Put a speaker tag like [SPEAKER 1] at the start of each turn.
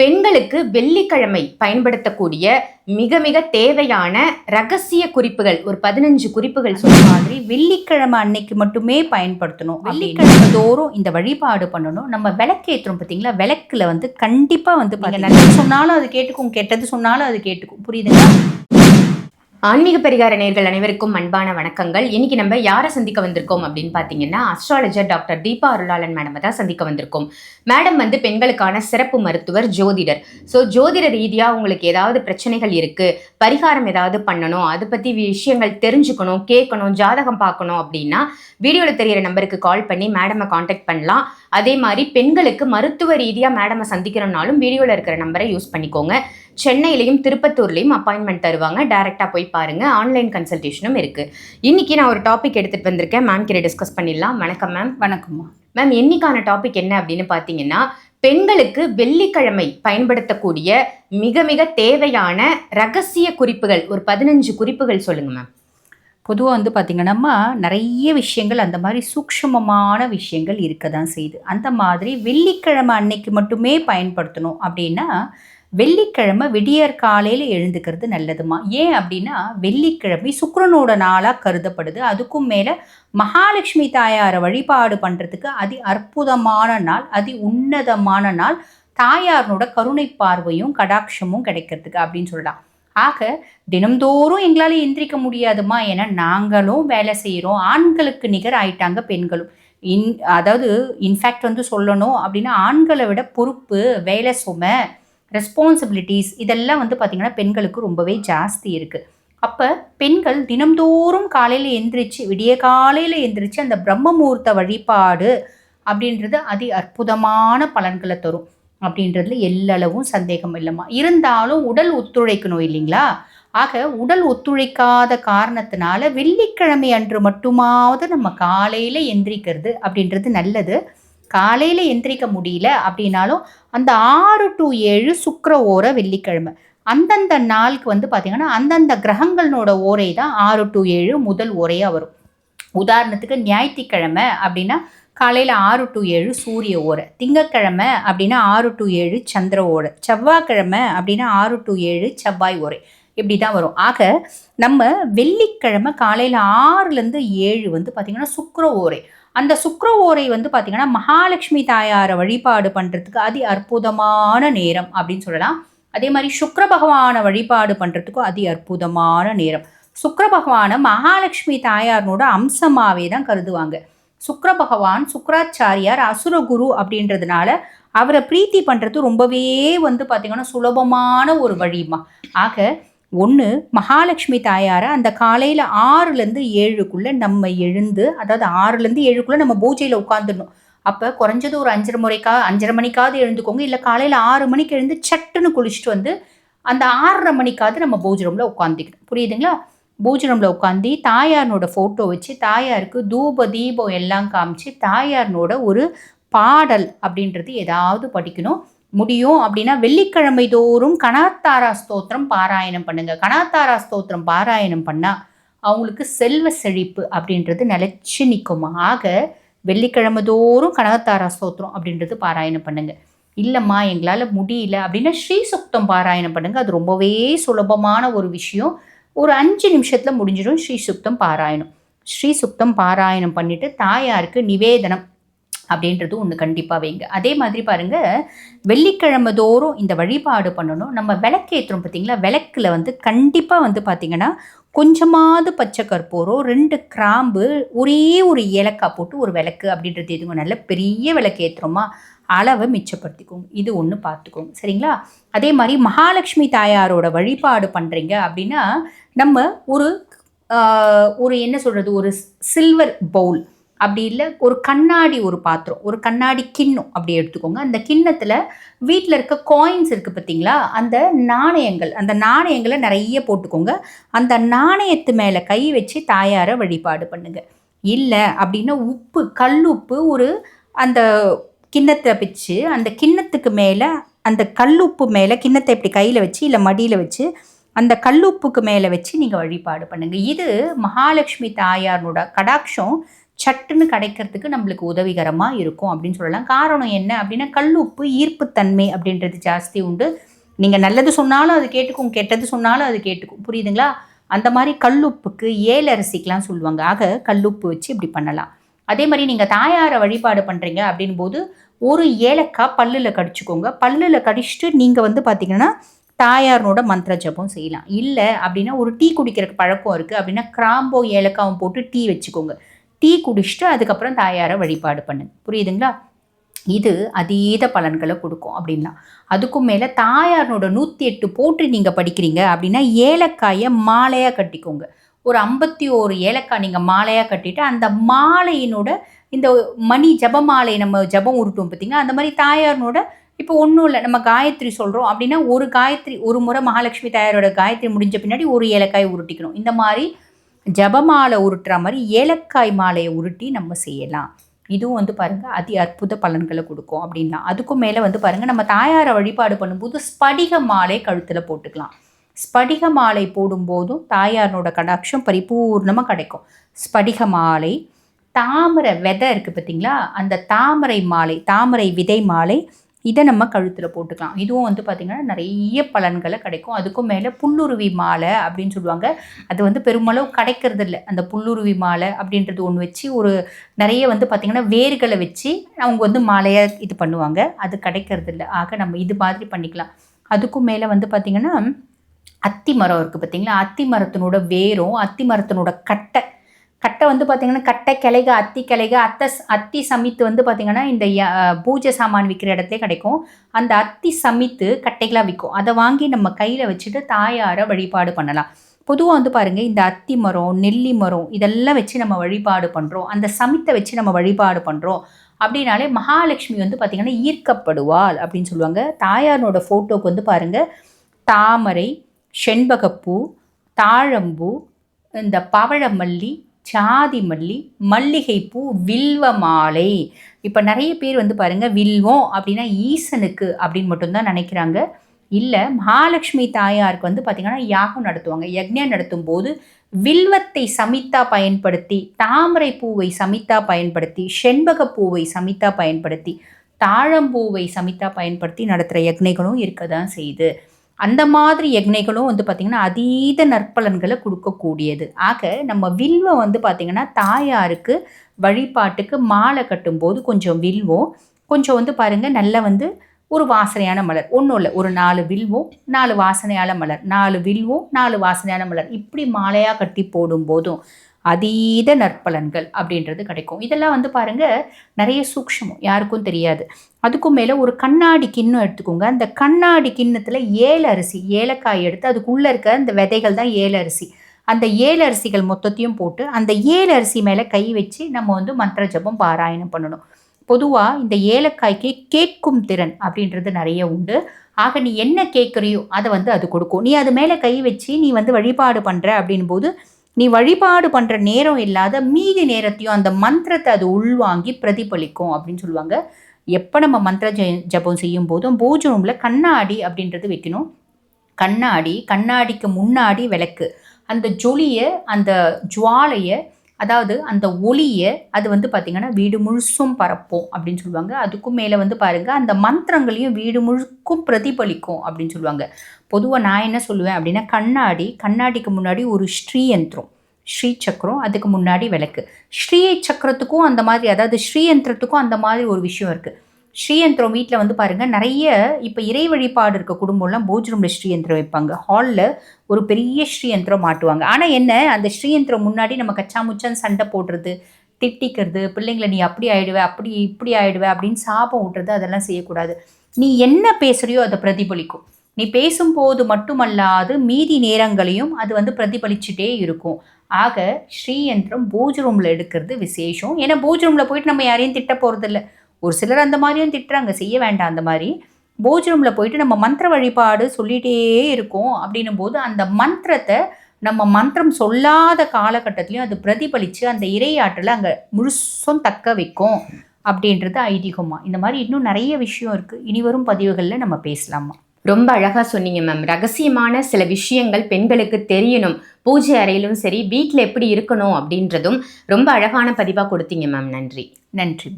[SPEAKER 1] பெண்களுக்கு வெள்ளிக்கிழமை பயன்படுத்தக்கூடிய மிக மிக தேவையான ரகசிய குறிப்புகள் ஒரு பதினஞ்சு குறிப்புகள்
[SPEAKER 2] சொன்ன மாதிரி வெள்ளிக்கிழமை அன்னைக்கு மட்டுமே பயன்படுத்தணும். வெள்ளிக்கிழமை தோறும் இந்த வழிபாடு பண்ணணும். நம்ம விளக்கேற்றுறோம் பார்த்தீங்களா விளக்குல வந்து கண்டிப்பா வந்து பாருங்க நல்லது சொன்னாலும் அது கேட்டுக்கும் கெட்டது சொன்னாலும் அது கேட்டுக்கும். புரியுதுங்களா?
[SPEAKER 1] ஆன்மீக பரிகார நேர்கள் அனைவருக்கும் அன்பான வணக்கங்கள். இன்னைக்கு நம்ம யாரை சந்திக்க வந்திருக்கோம் அப்படின்னு பார்த்தீங்கன்னா astrologer doctor Deepa Arulalan madam தான் சந்திக்க வந்திருக்கோம். மேடம் வந்து பெண்களுக்கான சிறப்பு மருத்துவர் ஜோதிடர். ஸோ ஜோதிட ரீதியாக உங்களுக்கு ஏதாவது பிரச்சனைகள் இருக்கு பரிகாரம் ஏதாவது பண்ணணும் அதை பற்றி விஷயங்கள் தெரிஞ்சுக்கணும் கேட்கணும் ஜாதகம் பார்க்கணும் அப்படின்னா வீடியோவில் தெரியிற நம்பருக்கு கால் பண்ணி மேடமை காண்டாக்ட் பண்ணலாம். அதே மாதிரி பெண்களுக்கு மருத்துவ ரீதியாக மேடமை சந்திக்கணும்னாலும் வீடியோவில் இருக்கிற நம்பரை யூஸ் பண்ணிக்கோங்க. சென்னையிலையும் திருப்பத்தூர்லேயும் அப்பாயின்மெண்ட் தருவாங்க. டேரெக்டாக போய் பாருங்க. ஆன்லைன் கன்சல்டேஷனும் இருக்கு. இன்னைக்கு நான் ஒரு டாபிக் எடுத்துட்டு வந்திருக்கேன். மேம் கிட்ட டிஸ்கஸ் பண்ணிடலாம். வணக்கம் மேம்
[SPEAKER 2] வணக்கம்மா.
[SPEAKER 1] மேம் இன்னைக்கான டாபிக் என்ன அப்படின்னு பார்த்தீங்கன்னா பெண்களுக்கு வெள்ளிக்கிழமை பயன்படுத்தக்கூடிய மிக மிக தேவையான ரகசிய குறிப்புகள் ஒரு பதினஞ்சு குறிப்புகள் சொல்லுங்க மேம்
[SPEAKER 2] பொதுவாக வந்து பார்த்திங்கன்னா நிறைய விஷயங்கள் அந்த மாதிரி சூக்ஷ்மமான விஷயங்கள் இருக்க தான் செய்யுது. அந்த மாதிரி வெள்ளிக்கிழமை அன்னைக்கு மட்டுமே பயன்படுத்தணும் அப்படின்னா வெள்ளிக்கிழமை விடியற் காலையில் எழுந்துக்கிறது நல்லதுமா? ஏன் அப்படின்னா வெள்ளிக்கிழமை சுக்ரனோட நாளாக கருதப்படுது. அதுக்கும் மேலே மகாலட்சுமி தாயாரை வழிபாடு பண்ணுறதுக்கு அதி அற்புதமான நாள் அதி உன்னதமான நாள். தாயாரனோட கருணை பார்வையும் கடாட்சமும் கிடைக்கிறதுக்கு அப்படின்னு சொல்லலாம். ஆக தினம்தோறும் எங்களால் எந்திரிக்க முடியாதுமா ஏன்னா நாங்களும் வேலை செய்கிறோம் ஆண்களுக்கு நிகர் ஆயிட்டாங்க பெண்களும். இன் அதாவது இன்ஃபேக்ட் வந்து சொல்லணும் அப்படின்னா ஆண்களை விட பொறுப்பு வேலை சுமை ரெஸ்பான்சிபிலிட்டிஸ் இதெல்லாம் வந்து பார்த்திங்கன்னா பெண்களுக்கு ரொம்பவே ஜாஸ்தி இருக்குது அப்போ பெண்கள் தினம்தோறும் காலையில் எந்திரிச்சு விடிய காலையில் எந்திரிச்சு அந்த பிரம்ம முகூர்த்த வழிபாடு அப்படின்றது அதி அற்புதமான பலன்களை தரும். அப்படின்றதுல எல்லளவும் சந்தேகம் இல்லைம்மா. இருந்தாலும் உடல் ஒத்துழைக்கணும் இல்லைங்களா? ஆக உடல் ஒத்துழைக்காத காரணத்தினால வெள்ளிக்கிழமை அன்று மட்டுமாவது நம்ம காலையில் எந்திரிக்கிறது அப்படின்றது நல்லது. காலையில் எந்திரிக்க முடியல அப்படின்னாலும் அந்த ஆறு டு ஏழு சுக்கர ஓர வெள்ளிக்கிழமை. அந்தந்த நாளுக்கு வந்து பார்த்திங்கன்னா அந்தந்த கிரகங்களோட ஓரை தான் ஆறு டு ஏழு முதல் ஓரையாக வரும். உதாரணத்துக்கு ஞாயிற்றுக்கிழமை அப்படின்னா காலையில் ஆறு டு ஏழு சூரிய ஓரை. திங்கக்கிழமை அப்படின்னா ஆறு டு ஏழு சந்திர ஓரை. செவ்வாய்க்கிழமை அப்படின்னா ஆறு டு ஏழு செவ்வாய் ஓரை. இப்படி தான் வரும். ஆக நம்ம வெள்ளிக்கிழமை காலையில் ஆறுலேருந்து ஏழு வந்து பார்த்திங்கன்னா சுக்கர ஓரை. அந்த சுக்கர ஓரை வந்து பார்த்திங்கன்னா மகாலட்சுமி தாயாரை வழிபாடு பண்ணுறதுக்கு அதி அற்புதமான நேரம் அப்படின்னு சொல்லலாம். அதே மாதிரி சுக்கர பகவானை வழிபாடு பண்ணுறதுக்கும் அதி அற்புதமான நேரம். சுக்கர பகவானை மகாலட்சுமி தாயாரனோட அம்சமாகவே தான் கருதுவாங்க. சுக்கர பகவான் சுக்கராச்சாரியார் அசுரகுரு அப்படின்றதுனால அவரை பிரீத்தி பண்ணுறது ரொம்பவே வந்து பார்த்திங்கன்னா சுலபமான ஒரு வழிமா ஆக ஒன்று மகாலட்சுமி தாயாரை அந்த காலையில் ஆறுலேருந்து ஏழுக்குள்ளே நம்ம எழுந்து அதாவது ஆறுலேருந்து ஏழுக்குள்ளே நம்ம பூஜையில் உட்காந்துடணும் அப்போ குறைஞ்சது ஒரு அஞ்சரை முறைக்கா அஞ்சரை மணிக்காவது எழுந்துக்கோங்க இல்லை காலையில் ஆறு மணிக்கு எழுந்து சட்டுன்னு குளிச்சுட்டு வந்து அந்த ஆறரை மணிக்காவது நம்ம பூஜை ரூமில் உட்காந்துக்கணும் புரியுதுங்களா? பூஜனமில் உட்காந்து தாயாரனோட ஃபோட்டோ வச்சு தாயாருக்கு தூப தீபம் எல்லாம் காமிச்சு தாயாரனோட ஒரு பாடல் அப்படின்றது ஏதாவது படிக்கணும். முடியும் அப்படின்னா வெள்ளிக்கிழமை தோறும் கணாத்தாரா ஸ்தோத்திரம் பாராயணம் பண்ணுங்க. கணாத்தாரா ஸ்தோத்திரம் பாராயணம் பண்ணால் அவங்களுக்கு செல்வ செழிப்பு அப்படின்றது நிலச்சி நிற்கும். ஆக வெள்ளிக்கிழமை தோறும் கனகத்தாரா ஸ்தோத்திரம் அப்படின்றது பாராயணம் பண்ணுங்க. இல்லைம்மா எங்களால் முடியல அப்படின்னா ஸ்ரீ சுக்தம் பாராயணம் பண்ணுங்க. அது ரொம்பவே சுலபமான ஒரு விஷயம். ஒரு அஞ்சு நிமிஷத்தில் முடிஞ்சிடும் ஸ்ரீ சுக்தம் பாராயணம். ஸ்ரீ சுக்தம் பாராயணம் பண்ணிவிட்டு தாயாருக்கு நிவேதனம் அப்படின்றது ஒன்று கண்டிப்பாக வைங்க. அதே மாதிரி பாருங்கள் வெள்ளிக்கிழமை தோறும் இந்த வழிபாடு பண்ணணும். நம்ம விளக்கேற்றுறோம் பார்த்தீங்களா விளக்கில் வந்து கண்டிப்பாக வந்து பார்த்திங்கன்னா கொஞ்சமாவது பச்சை கற்பூரம் ரெண்டு கிராம்பு ஒரே ஒரு ஏலக்காய் போட்டு ஒரு விளக்கு அப்படின்றது எதுவும் நல்ல பெரிய விளக்கு ஏற்றுறோமா அளவை மிச்சப்படுத்திக்கோங்க. இது ஒன்று பார்த்துக்கோங்க. சரிங்களா? அதே மாதிரி மகாலட்சுமி தாயாரோட வழிபாடு பண்ணுறீங்க அப்படின்னா நம்ம ஒரு ஒரு என்ன சொல்கிறது ஒரு சில்வர் பவுல் அப்படி இல்லை ஒரு கண்ணாடி ஒரு பாத்திரம் ஒரு கண்ணாடி கிண்ணம் அப்படி எடுத்துக்கோங்க. அந்த கிண்ணத்தில் வீட்டில் இருக்க காயின்ஸ் இருக்குது பார்த்தீங்களா? அந்த நாணயங்கள் அந்த நாணயங்களை நிறைய போட்டுக்கோங்க. அந்த நாணயத்து மேலே கை வச்சு தாயாரை வழிபாடு பண்ணுங்கள் இல்லை அப்படின்னா உப்பு கல் உப்பு ஒரு அந்த கிண்ணத்தை வச்சு அந்த கிண்ணத்துக்கு மேலே அந்த கல்லுப்பு மேலே கிண்ணத்தை இப்படி கையில் வச்சு இல்லை மடியில் வச்சு அந்த கல்லுப்புக்கு மேலே வச்சு நீங்கள் வழிபாடு பண்ணுங்கள் இது மகாலட்சுமி தாயாரோட கடாட்சம் சட்டுன்னு கிடைக்கிறதுக்கு நம்மளுக்கு உதவிகரமாக இருக்கும் அப்படின்னு சொல்லலாம். காரணம் என்ன அப்படின்னா கல்லுப்பு ஈர்ப்புத்தன்மை அப்படின்றது ஜாஸ்தி உண்டு. நீங்கள் நல்லது சொன்னாலும் அது கேட்டுக்கும் கெட்டது சொன்னாலும் அது கேட்டுக்கும். புரியுதுங்களா? அந்த மாதிரி கல்லுப்புக்கு ஏலரிசிக்கெலாம் சொல்லுவாங்க. ஆக கல்லுப்பு வச்சு இப்படி பண்ணலாம். அதே மாதிரி நீங்கள் தாயாரை வழிபாடு பண்ணுறீங்க அப்படின் போது ஒரு ஏலக்காய் பல்லில் கடிச்சுக்கோங்க. பல்லில் கடிச்சிட்டு நீங்கள் வந்து பார்த்தீங்கன்னா தாயாரனோட மந்திர ஜபம் செய்யலாம். இல்லை அப்படின்னா ஒரு டீ குடிக்கிற பழக்கம் இருக்குது அப்படின்னா கிராம்போ ஏலக்காவும் போட்டு டீ வச்சுக்கோங்க. டீ குடிச்சிட்டு அதுக்கப்புறம் தாயாரை வழிபாடு பண்ணுங்க. புரியுதுங்களா? இது அதீத பலன்களை கொடுக்கும் அப்படின்னா. அதுக்கும் மேலே தாயாரனோட நூற்றி எட்டு போட்டு நீங்கள் படிக்கிறீங்க அப்படின்னா ஏலக்காயை மாலையாக கட்டிக்கோங்க. ஒரு ஐம்பத்தி ஓரு ஏலக்காய் நீங்கள் மாலையாக கட்டிட்டு அந்த மாலையினோட இந்த மணி ஜபமாலை நம்ம ஜபம் உருட்டும் பார்த்திங்கன்னா அந்த மாதிரி தாயாரனோட இப்போ ஒன்றும் இல்லை. நம்ம காயத்ரி சொல்கிறோம் அப்படின்னா ஒரு காயத்ரி ஒரு முறை மகாலட்சுமி தாயாரோட காயத்ரி முடிஞ்ச பின்னாடி ஒரு ஏலக்காய் உருட்டிக்கணும். இந்த மாதிரி ஜபமாலை உருட்டுற மாதிரி ஏலக்காய் மாலையை உருட்டி நம்ம செய்யலாம். இதுவும் வந்து பாருங்கள் அதி அற்புத பலன்களை கொடுக்கும் அப்படின்லாம். அதுக்கும் மேலே வந்து பாருங்கள் நம்ம தாயாரை வழிபாடு பண்ணும்போது ஸ்படிக மாலை கழுத்தில் போட்டுக்கலாம். ஸ்படிக மாலை போடும்போதும் தாயாரோட கடாட்சம் பரிபூர்ணமாக கிடைக்கும். ஸ்படிக மாலை தாமரை விதை இருக்குது பார்த்தீங்களா? அந்த தாமரை மாலை தாமரை விதை மாலை இதை நம்ம கழுத்தில் போட்டுக்கலாம். இதுவும் வந்து பார்த்திங்கன்னா நிறைய பலன்களை கிடைக்கும். அதுக்கும் மேலே புல்லுருவி மாலை அப்படின்னு சொல்லுவாங்க. அது வந்து பெருமளவு கிடைக்கிறது இல்லை அந்த புல்லுருவி மாலை அப்படின்றது ஒன்று வச்சு ஒரு நிறைய வந்து பார்த்திங்கன்னா வேர்களை வச்சு அவங்க வந்து மாலையாக இது பண்ணுவாங்க. அது கிடைக்கிறது இல்லை ஆக நம்ம இது மாதிரி பண்ணிக்கலாம். அதுக்கும் மேலே வந்து பார்த்திங்கன்னா அத்தி மரம் இருக்குது பார்த்தீங்களா? அத்தி மரத்தினோட வேரும் அத்தி மரத்தினோட கட்டை கட்டை வந்து பார்த்திங்கன்னா கட்டை கிளைக அத்தி கிளைக அத்தை அத்தி சமித்து வந்து பார்த்திங்கன்னா இந்த பூஜை சாமான் விற்கிற இடத்துல கிடைக்கும். அந்த அத்தி சமித்து கட்டைகளாக விற்கும் அதை வாங்கி நம்ம கையில் வச்சுட்டு தாயாரை வழிபாடு பண்ணலாம். பொதுவாக வந்து பாருங்கள் இந்த அத்தி மரம் நெல்லி மரம் இதெல்லாம் வச்சு நம்ம வழிபாடு பண்ணுறோம் அந்த சமித்தை வச்சு நம்ம வழிபாடு பண்ணுறோம் அப்படின்னாலே மகாலட்சுமி வந்து பார்த்திங்கன்னா ஈர்க்கப்படுவாள் அப்படின்னு சொல்லுவாங்க. தாயாரோட ஃபோட்டோக்கு வந்து பாருங்கள் தாமரை செண்பகப்பூ தாழம்பூ இந்த பவழமல்லி சாதி மல்லி மல்லிகைப்பூ வில்வ மாலை இப்போ நிறைய பேர் வந்து பாருங்கள் வில்வம் அப்படின்னா ஈசனுக்கு அப்படின்னு மட்டும்தான் நினைக்கிறாங்க. இல்லை மகாலட்சுமி தாயாருக்கு வந்து பார்த்திங்கன்னா யாகம் நடத்துவாங்க. யக்ஞம் நடத்தும் போது வில்வத்தை சமித்தா பயன்படுத்தி தாமரை பூவை சமித்தா பயன்படுத்தி செண்பக பூவை சமித்தா பயன்படுத்தி தாழம்பூவை சமித்தா பயன்படுத்தி நடத்துகிற யக்னைகளும் இருக்க தான் செய்யுது. அந்த மாதிரி யக்னைகளும் வந்து பார்த்திங்கன்னா அதீத நற்பலன்களை கொடுக்கக்கூடியது. ஆக நம்ம வில்வம் வந்து பார்த்திங்கன்னா தாயாருக்கு வழிபாட்டுக்கு மாலை கட்டும்போது கொஞ்சம் வில்வம். கொஞ்சம் வந்து பாருங்கள் நல்லா வந்து ஒரு வாசனையான மலர். ஒன்றும் இல்லை ஒரு நாலு வில்வம் நாலு வாசனையான மலர். நாலு வில்வம் நாலு வாசனையான மலர். இப்படி மாலையாக கட்டி போடும்போதும் அதீத நற்பலன்கள் அப்படின்றது கிடைக்கும். இதெல்லாம் வந்து பாருங்கள் நிறைய சூக்ஷ்மம் யாருக்கும் தெரியாது. அதுக்கும் மேலே ஒரு கண்ணாடி கிண்ணம் எடுத்துக்கோங்க. அந்த கண்ணாடி கிண்ணத்தில் ஏழு அரிசி ஏலக்காய் எடுத்து அதுக்குள்ளே இருக்க அந்த விதைகள் தான் ஏழு அரிசி. அந்த ஏழு அரிசிகள் மொத்தத்தையும் போட்டு அந்த ஏழு அரிசி மேலே கை வச்சு நம்ம வந்து மந்திர ஜபம் பாராயணம் பண்ணணும். பொதுவாக இந்த ஏலக்காய்க்கு கேட்கும் திறன் அப்படின்றது நிறைய உண்டு. ஆக நீ என்ன கேட்குறியோ அதை வந்து அது கொடுக்கும். நீ அது மேலே கை வச்சு நீ வந்து வழிபாடு பண்ணுற அப்படின் போது நீ வழிபாடு பண்ணுற நேரம் இல்லாத மீதி நேரத்தையும் அந்த மந்திரத்தை அது உள்வாங்கி பிரதிபலிக்கும் அப்படின்னு சொல்லுவாங்க. எப்போ நம்ம மந்திர ஜ ஜபம் செய்யும் போதும் பூஜை ரூமில் கண்ணாடி அப்படின்றது வைக்கணும். கண்ணாடி கண்ணாடிக்கு முன்னாடி விளக்கு. அந்த ஜொலியை அந்த ஜுவாலையை அதாவது அந்த ஒளியை அது வந்து பார்த்திங்கன்னா வீடு முழுசும் பரப்போம் அப்படின்னு சொல்லுவாங்க. அதுக்கும் மேலே வந்து பாருங்கள் அந்த மந்திரங்களையும் வீடு முழுக்கும் பிரதிபலிக்கும் அப்படின்னு சொல்லுவாங்க. பொதுவாக நான் என்ன சொல்லுவேன் அப்படின்னா கண்ணாடி கண்ணாடிக்கு முன்னாடி ஒரு ஸ்ரீ யந்திரம் ஸ்ரீ சக்கரம் அதுக்கு முன்னாடி விளக்கு. ஸ்ரீ சக்கரத்துக்கும் அந்த மாதிரி அதாவது ஸ்ரீ யந்திரத்துக்கும் அந்த மாதிரி ஒரு விஷயம் இருக்குது ஸ்ரீயந்திரம் வீட்டில் வந்து பாருங்கள் நிறைய இப்போ இறை வழிபாடு இருக்க குடும்பம்லாம் போஜ் ரூமில் ஸ்ரீயந்திரம் வைப்பாங்க. ஹாலில் ஒரு பெரிய ஸ்ரீயந்திரம் மாட்டுவாங்க. ஆனால் என்ன அந்த ஸ்ரீயந்திரம் முன்னாடி நம்ம கச்சா முச்சான்னு சண்டை போடுறது திட்டிக்கிறது பிள்ளைங்களை நீ அப்படி ஆயிடுவ அப்படி இப்படி ஆயிடுவ அப்படின்னு சாபம் விட்டுறது அதெல்லாம் செய்யக்கூடாது. நீ என்ன பேசுகிறியோ அதை பிரதிபலிக்கும். நீ பேசும்போது மட்டுமல்லாது மீதி நேரங்களையும் அது வந்து பிரதிபலிச்சுட்டே இருக்கும். ஆக ஸ்ரீயந்திரம் பூஜ் ரூமில் எடுக்கிறது விசேஷம். ஏன்னா பூஜ் ரூமில் போயிட்டு நம்ம யாரையும் திட்ட போகிறதில்ல ஒரு சிலர் அந்த மாதிரியும் திட்டுறாங்க செய்ய வேண்டாம் அந்த மாதிரி. பூஜ் ரூமில் போயிட்டு நம்ம மந்திர வழிபாடு சொல்லிகிட்டே இருக்கோம் அப்படின்னும் போது அந்த மந்திரத்தை நம்ம மந்திரம் சொல்லாத காலகட்டத்திலையும் அது பிரதிபலித்து அந்த இறையாற்றலை அங்கே முழுசும் தக்க வைக்கும் அப்படின்றது ஐதீகமாக இந்த மாதிரி இன்னும் நிறைய விஷயம் இருக்குது இனி வரும் பதிவுகளில் நம்ம பேசலாமா?
[SPEAKER 1] ரொம்ப அழகா சொன்னீங்க மேம் ரகசியமான சில விஷயங்கள் பெண்களுக்கு தெரியணும். பூஜை அறையிலும் சரி வீட்டில் எப்படி இருக்கணும் அப்படின்றதும் ரொம்ப அழகான பதிவாக கொடுத்தீங்க மேம் நன்றி.
[SPEAKER 2] நன்றி.